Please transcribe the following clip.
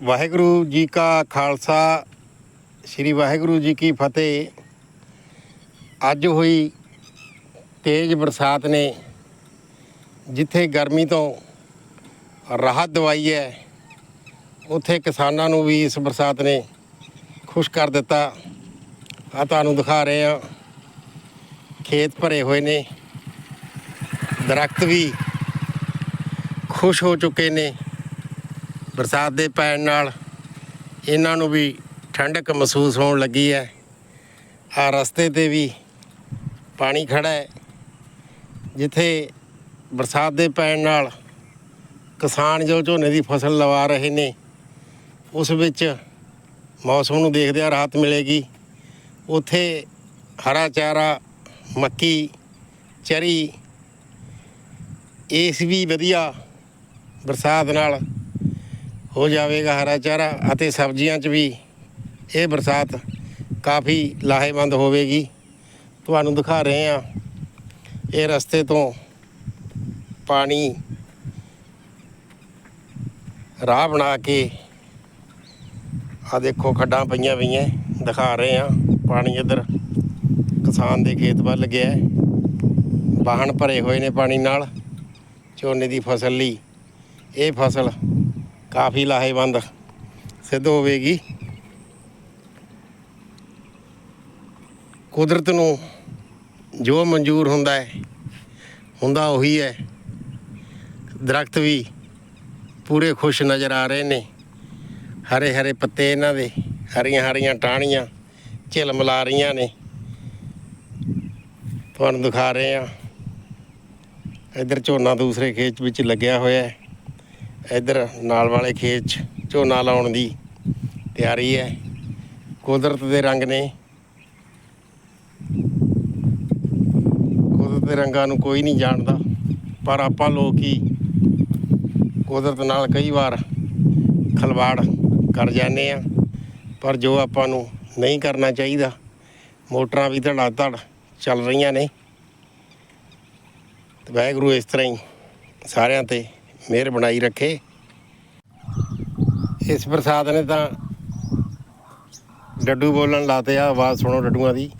ਵਾਹਿਗੁਰੂ ਜੀ ਕਾ ਖਾਲਸਾ, ਸ੍ਰੀ ਵਾਹਿਗੁਰੂ ਜੀ ਕੀ ਫਤਿਹ। ਅੱਜ ਹੋਈ ਤੇਜ਼ ਬਰਸਾਤ ਨੇ, ਜਿੱਥੇ ਗਰਮੀ ਤੋਂ ਰਾਹਤ ਦਵਾਈ ਹੈ, ਉੱਥੇ ਕਿਸਾਨਾਂ ਨੂੰ ਵੀ ਇਸ ਬਰਸਾਤ ਨੇ ਖੁਸ਼ ਕਰ ਦਿੱਤਾ। ਆ ਤੁਹਾਨੂੰ ਦਿਖਾ ਰਹੇ ਆ ਖੇਤ ਭਰੇ ਹੋਏ ਨੇ, ਦਰਖਤ ਵੀ ਖੁਸ਼ ਹੋ ਚੁੱਕੇ ਨੇ। ਬਰਸਾਤ ਦੇ ਪੈਣ ਨਾਲ ਇਹਨਾਂ ਨੂੰ ਵੀ ਠੰਡਕ ਮਹਿਸੂਸ ਹੋਣ ਲੱਗੀ ਹੈ। ਆ ਰਸਤੇ ਤੇ ਵੀ ਪਾਣੀ ਖੜਾ ਹੈ, ਜਿੱਥੇ ਬਰਸਾਤ ਦੇ ਪੈਣ ਨਾਲ ਕਿਸਾਨ ਜੋ ਝੋਨੇ ਦੀ ਫਸਲ ਲਵਾ ਰਹੇ ਨੇ, ਉਸ ਵਿੱਚ ਮੌਸਮ ਨੂੰ ਦੇਖਦਿਆਂ ਰਾਹਤ ਮਿਲੇਗੀ। ਉੱਥੇ ਹਰਾ ਚਾਰਾ, ਮੱਕੀ, ਚਰੀ, ਇਸ ਵੀ ਵਧੀਆ ਬਰਸਾਤ ਨਾਲ ਹੋ ਜਾਵੇਗਾ ਹਰਾ ਚਾਰਾ ਅਤੇ ਸਬਜ਼ੀਆਂ 'ਚ ਵੀ ਇਹ ਬਰਸਾਤ ਕਾਫੀ ਲਾਹੇਵੰਦ ਹੋਵੇਗੀ ਤੁਹਾਨੂੰ ਦਿਖਾ ਰਹੇ ਹਾਂ ਇਹ ਰਸਤੇ ਤੋਂ ਪਾਣੀ ਰਾਹ ਬਣਾ ਕੇ ਆ ਦੇਖੋ ਖੱਡਾਂ ਪਈਆਂ ਪਈਆਂ, ਦਿਖਾ ਰਹੇ ਹਾਂ ਪਾਣੀ ਇੱਧਰ ਕਿਸਾਨ ਦੇ ਖੇਤ ਵੱਲ ਗਿਆ ਹੈ। ਵਾਹਣ ਭਰੇ ਹੋਏ ਨੇ ਪਾਣੀ ਨਾਲ, ਝੋਨੇ ਦੀ ਫਸਲ ਲਈ ਇਹ ਫਸਲ ਕਾਫੀ ਲਾਹੇਵੰਦ ਸਿੱਧ ਹੋਵੇਗੀ। ਕੁਦਰਤ ਨੂੰ ਜੋ ਮਨਜ਼ੂਰ ਹੁੰਦਾ ਹੈ, ਹੁੰਦਾ ਉਹੀ ਹੈ। ਦਰਖਤ ਵੀ ਪੂਰੇ ਖੁਸ਼ ਨਜ਼ਰ ਆ ਰਹੇ ਨੇ। ਹਰੇ ਹਰੇ ਪੱਤੇ ਇਹਨਾਂ ਦੇ ਹਰੀਆਂ ਹਰੀਆਂ ਟਾਹਣੀਆਂ ਝਿਲਮਲਾ ਰਹੀਆਂ ਨੇ। ਤੁਹਾਨੂੰ ਦਿਖਾ ਰਹੇ ਆ। ਇੱਧਰ ਝੋਨਾ ਦੂਸਰੇ ਖੇਤ ਵਿੱਚ ਲੱਗਿਆ ਹੋਇਆ ਹੈ। ਇੱਧਰ ਨਾਲ ਵਾਲੇ ਖੇਤ 'ਚ ਝੋਨਾ ਲਾਉਣ ਦੀ ਤਿਆਰੀ ਹੈ। ਕੁਦਰਤ ਦੇ ਰੰਗ ਨੇ। ਕੁਦਰਤ ਦੇ ਰੰਗਾਂ ਨੂੰ ਕੋਈ ਨਹੀਂ ਜਾਣਦਾ, ਪਰ ਆਪਾਂ ਲੋਕ ਹੀ ਕੁਦਰਤ ਨਾਲ ਕਈ ਵਾਰ ਖਲਵਾੜ ਕਰ ਜਾਂਦੇ ਆ ਪਰ ਜੋ ਆਪਾਂ ਨੂੰ ਨਹੀਂ ਕਰਨਾ ਚਾਹੀਦਾ, ਮੋਟਰਾਂ ਵੀ ਧੜਾ ਧੜ ਚੱਲ ਰਹੀਆਂ ਨੇ। ਤੇ ਵਾਹਿਗੁਰੂ ਇਸ ਤਰ੍ਹਾਂ ਹੀ ਸਾਰਿਆਂ ਤੇ ਮਿਹਰ ਬਣਾਈ ਰੱਖੇ। ਇਸ ਪ੍ਰਸਾਦ ਨੇ ਤਾਂ ਡੱਡੂ ਬੋਲਣ ਲਾਤੇ ਆ, ਆਵਾਜ਼ ਸੁਣੋ ਡੱਡੂਆਂ ਦੀ।